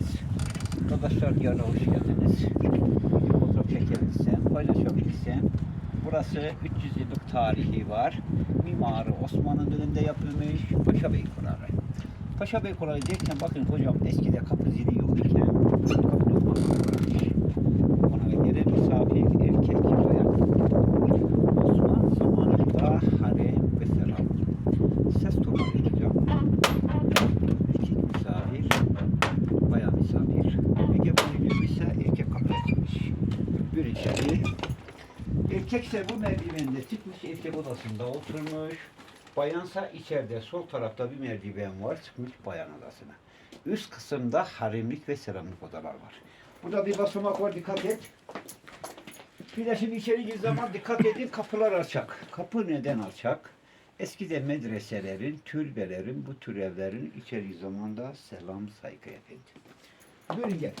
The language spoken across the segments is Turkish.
geldiniz. Arkadaşlar yarına hoş geldiniz. Bir fotoğraf çekebilsem, paylaşabilsem. Burası 300 yıllık tarihi var. Mimarı Osmanlı döneminde yapılmış Paşa Bey Konarı. Paşa Bey Konarı derken bakın hocam eskide kapı zili yok iken kapı durmak varmış. Ona gelen misafir erkek bayan. Osmanlı zamanında harem ve selam. Ses tonu yapacağım. Erkek misafir, bayan misafir. Ege boyu ise erkek kapı açmış. Bir içeri. Erkekse bu merdivende çıkmış erkek odasında oturmuş. Bayansa içeride sol tarafta bir merdiven var çıkmış bayan odasına. Üst kısımda haremlik ve seramlık odalar var. Burada bir basamak var dikkat et. Bir de şimdi içeri gir zaman dikkat edin kapılar açık. Kapı neden açık? Eskide medreselerin, türbelerin, bu tür evlerin içeri zamanda selam saygı efendim. Buyurun gel.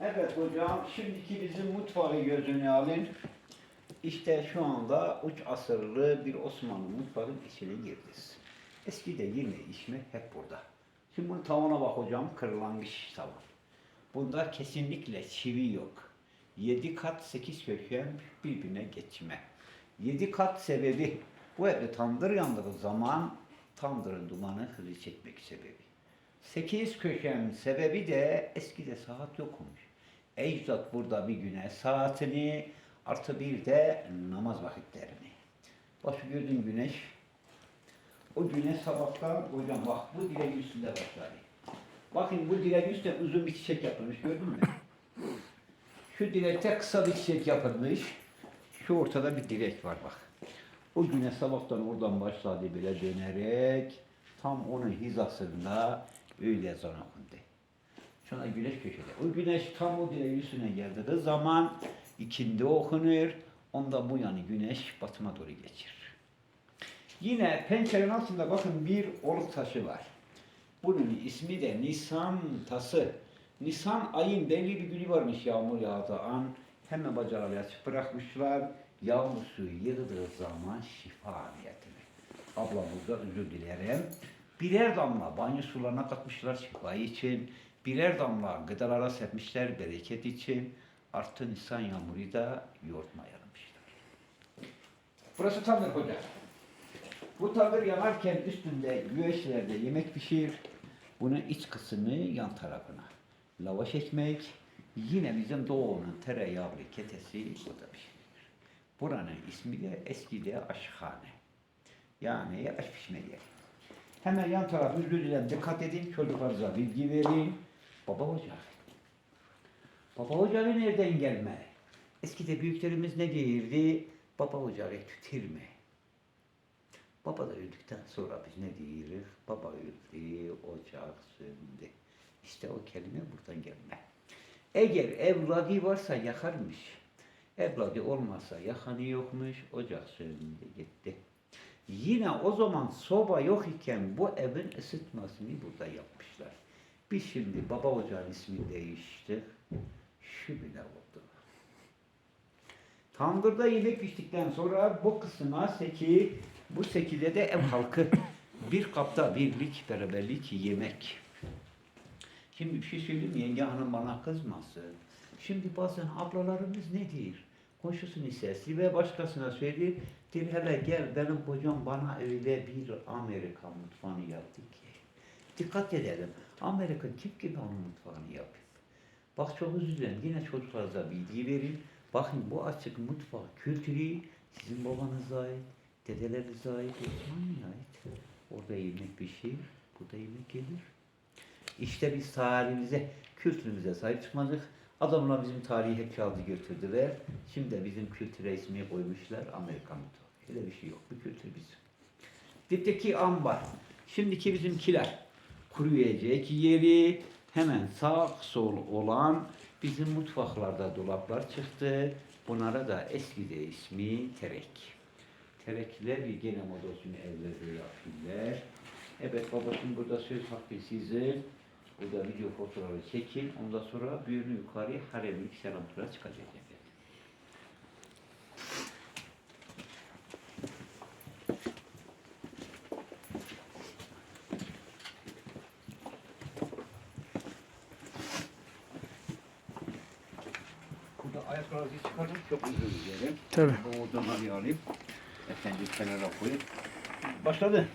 Evet hocam, şimdiki bizim mutfağı gözüne alın. İşte şu anda uç asırlı bir Osmanlı mutfağın içine girdiz. Eskide yeme içme hep burada. Şimdi bunun tavana bak hocam, kırlangıç tavan. Bunda kesinlikle çivi yok. 7 kat 8 köşem birbirine geçme. 7 kat sebebi bu evde tandır yandığı zaman tandırın dumanı hızlı çekmek sebebi. 8 köşem sebebi de eskide saat yokmuş. Ecdat burada bir güne saatini artı bir de namaz vakitlerini. Bak şu gördüğün güneş. O güneş sabahtan hocam bak bu direğin üstünde başlar. Bakın bu direğin üstünde uzun bir çiçek yapılmış gördün mü? Şu direkte kısa bir çiçek yapılmış. Şu ortada bir direk var bak. O güne sabahtan oradan başladı bile dönerek tam onun hizasında öyle ezan okundu. Şuna güneş köşede. O güneş tam o direğin üstüne geldiği zaman ikindi okunur. Onda bu yanı güneş batıma doğru geçir. Yine pencerenin altında bakın bir oluk taşı var. Bunun ismi de Nisan tası. Nisan ayın belli bir günü varmış yağmur yağdığı an. Hemen açıp bırakmışlar. Yağmur suyu yığdığı zaman şifa niyetine. Ablamızdan özür dilerim. Birer damla banyo sularına katmışlar şifa için. Birer damla gıdalara serpmişler bereket için. Artı Nisan yağmuru da yoğurtma yaramışlar. Burası tandır hoca. Bu tandır yanarken üstünde güveçlerde yemek pişir. Bunun iç kısmı yan tarafına. Lavaş ekmek, yine bizim doğunun tereyağlı ketesi o da pişirilir. Buranın ismi de eskide aşkhane. Yani aş pişme yeri. Hemen yan tarafı dilerim dikkat edin çocuklarınıza bilgi verin. Baba ocak. Baba ocağı nereden gelme? Eskide büyüklerimiz ne değirdi? Baba ocağı tütirme. Baba da öldükten sonra biz ne diyoruz? Baba öldü, ocak söndü. İşte o kelime buradan gelme. Eğer evladı varsa yakarmış. Evladı olmazsa yakanı yokmuş, ocak söndü gitti. Yine o zaman soba yok iken bu evin ısıtmasını burada yapmışlar. Biz şimdi baba ocağın ismini değişti. Şu bile oldu. Tandırda yemek piştikten sonra bu kısma seki, bu sekide de ev halkı bir kapta birlik, beraberlik yemek. Şimdi bir şey söyleyeyim? Yenge hanım bana kızmasın. Şimdi bazen ablalarımız ne diyor? Komşusunu sesli ve başkasına söylüyor. Diyor hele gel benim kocam bana öyle bir Amerika mutfağını yaptı ki. Dikkat edelim. Amerika kim gibi onun mutfağını yapıyor? Bak çok dilerim. Yine çocuklarınıza bilgi verin. Bakın bu açık mutfak kültürü sizin babanıza ait, dedelerinize ait, Osmanlı'ya ait. Orada yemek pişir, burada yemek gelir. İşte biz tarihimize, kültürümüze sahip çıkmadık. Adamlar bizim tarihi hep çaldı götürdüler. Şimdi de bizim kültüre ismi koymuşlar Amerikan mutfağı. Öyle bir şey yok. Bu kültür bizim. Dipteki ambar. Şimdiki bizimkiler. Kuruyacak yeri hemen sağ sol olan bizim mutfaklarda dolaplar çıktı. Bunlara da eskide ismi terek. Terekler bir gene modosunu evlerde yapıyorlar. Evet babacığım burada söz hakkı sizin. Burada video fotoğrafı çekin. Ondan sonra büyüğünü yukarı haremlik selamlara çıkacak ayaklarınızı çıkarın. Çok özür dilerim. Tabii. Bu odaları bir alayım. Efendim kenara koyup. Başladı.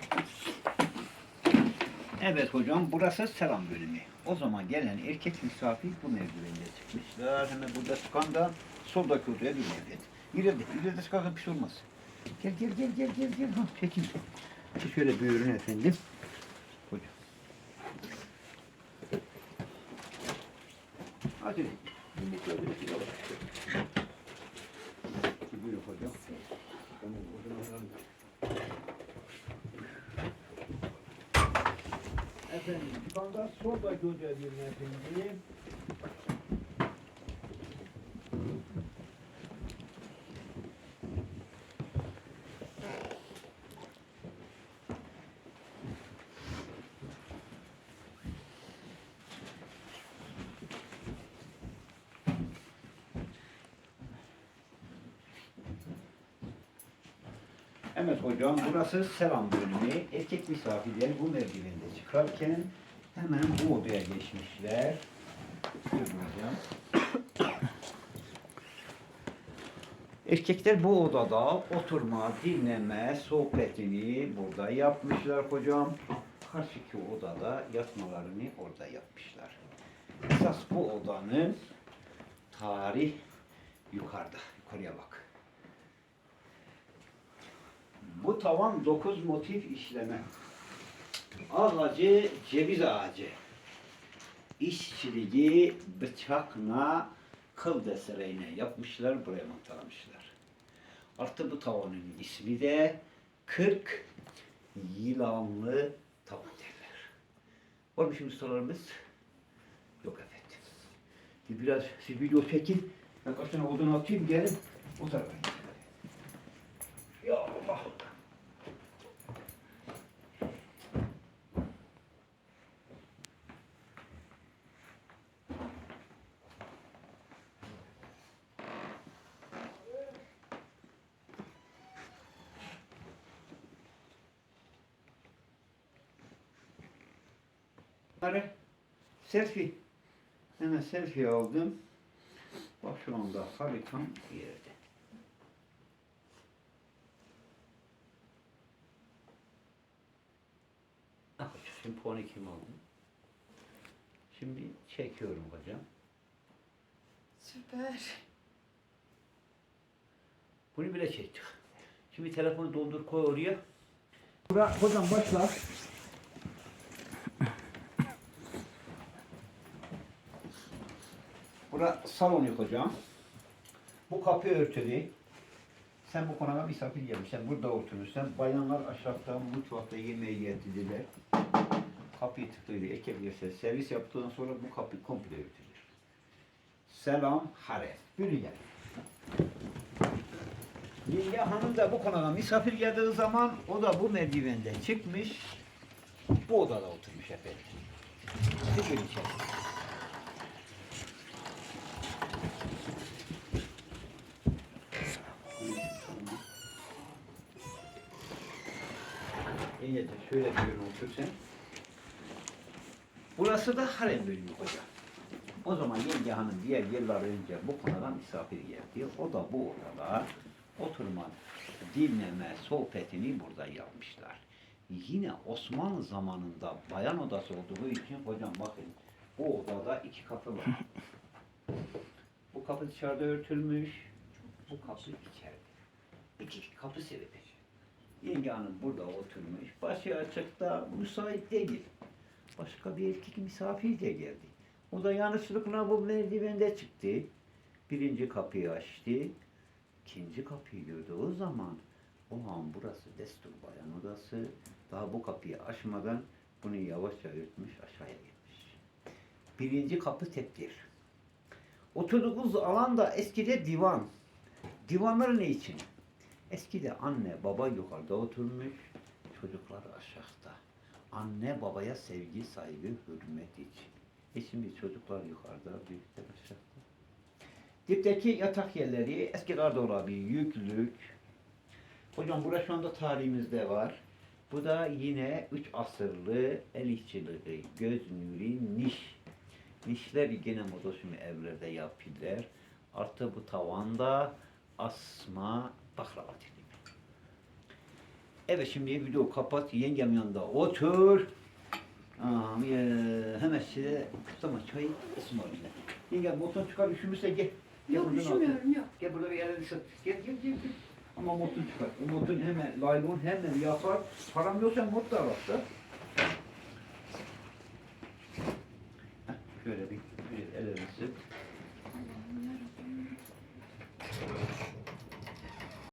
Evet hocam burası selam bölümü. O zaman gelen erkek misafir bu merdivende çıkmışlar. Hemen burada çıkan da soldaki odaya bir mevlet. İleride, ileride çıkarsa bir şey olmaz. Gel gel gel gel gel gel. Ha, çekin. Şöyle buyurun efendim. Hocam. Hadi. Efendim, şu anda solda gönderiyorum efendim. Evet hocam, burası selam bölümü. Erkek misafirler bu merdivende çıkarken hemen bu odaya geçmişler. Hocam. Erkekler bu odada oturma, dinleme, sohbetini burada yapmışlar hocam. Karşıki odada yatmalarını orada yapmışlar. Esas bu odanın tarih yukarıda. Yukarıya bak. Bu tavan dokuz motif işleme. Ağacı ceviz ağacı. İşçiliği bıçakla kıl desereyle yapmışlar, buraya montalamışlar. Artı bu tavanın ismi de 40 yılanlı tavan derler. Var mı şimdi ustalarımız? Yok efendim. Siz Biraz siz video çekin. Ben kaç tane odun atayım gelin. O tarafa. Ya Allah. Bunları selfie. Hemen selfie aldım. Bak şu anda haritam yerde. Ah puanı kim aldım? Şimdi çekiyorum hocam. Süper. Bunu bile çektik. Şimdi telefonu doldur koy oraya. Bura, hocam başla. Bura salon hocam. Bu kapı örtülü. Sen bu konağa misafir gelmişsin. Burada oturmuşsun. Bayanlar aşağıda mutfakta yemeği yediler. Kapıyı tıklıydı. Ekip girse servis yaptıktan sonra bu kapı komple örtülür. Selam harem. Buyurun gel. Hanım da bu konağa misafir geldiği zaman o da bu merdivenden çıkmış. Bu odada oturmuş efendim. Siz buyurun içeri. De şöyle bir yere otur sen. Burası da harem bölümü hocam. O zaman yenge hanım diğer yıllar önce bu konuda misafir geldi. O da bu odada oturma, dinleme, sohbetini burada yapmışlar. Yine Osmanlı zamanında bayan odası olduğu için hocam bakın bu odada iki kapı var. Bu kapı dışarıda örtülmüş, bu kapı içeride. İki kapı sebebi. Yenge burada oturmuş, başı açıkta, müsait değil. Başka bir erkek misafir de geldi. O da yanlışlıkla bu merdivende çıktı. Birinci kapıyı açtı. ikinci kapıyı gördü. O zaman o an burası destur bayan odası. Daha bu kapıyı açmadan bunu yavaşça örtmüş aşağıya gitmiş. Birinci kapı tektir. Oturduğumuz alan da eskide divan. Divanlar ne için? Eskide anne baba yukarıda oturmuş, çocuklar aşağıda. Anne babaya sevgi, saygı, hürmet için. E şimdi çocuklar yukarıda, büyükler aşağıda. Dipteki yatak yerleri eski gardırobu, yüklük. Hocam burada şu anda tarihimizde var. Bu da yine 3 asırlı el işçiliği, göz nuri, niş. Nişler yine şimdi evlerde yapılır. Artı bu tavanda asma baklava dilimi. Evet şimdi video kapat. Yengem yanında otur. Aa, ya, hemen size kutlama çayı ısmarlayayım. Yengem montunu çıkar üşümüşse gel. Gel Yok buradan al. üşümüyorum yok. Gel burada bir yere düşün. Gel gel gel. gel. Ama montunu çıkar. O montunu hemen laylon hemen yapar. Param yoksa mont da al da.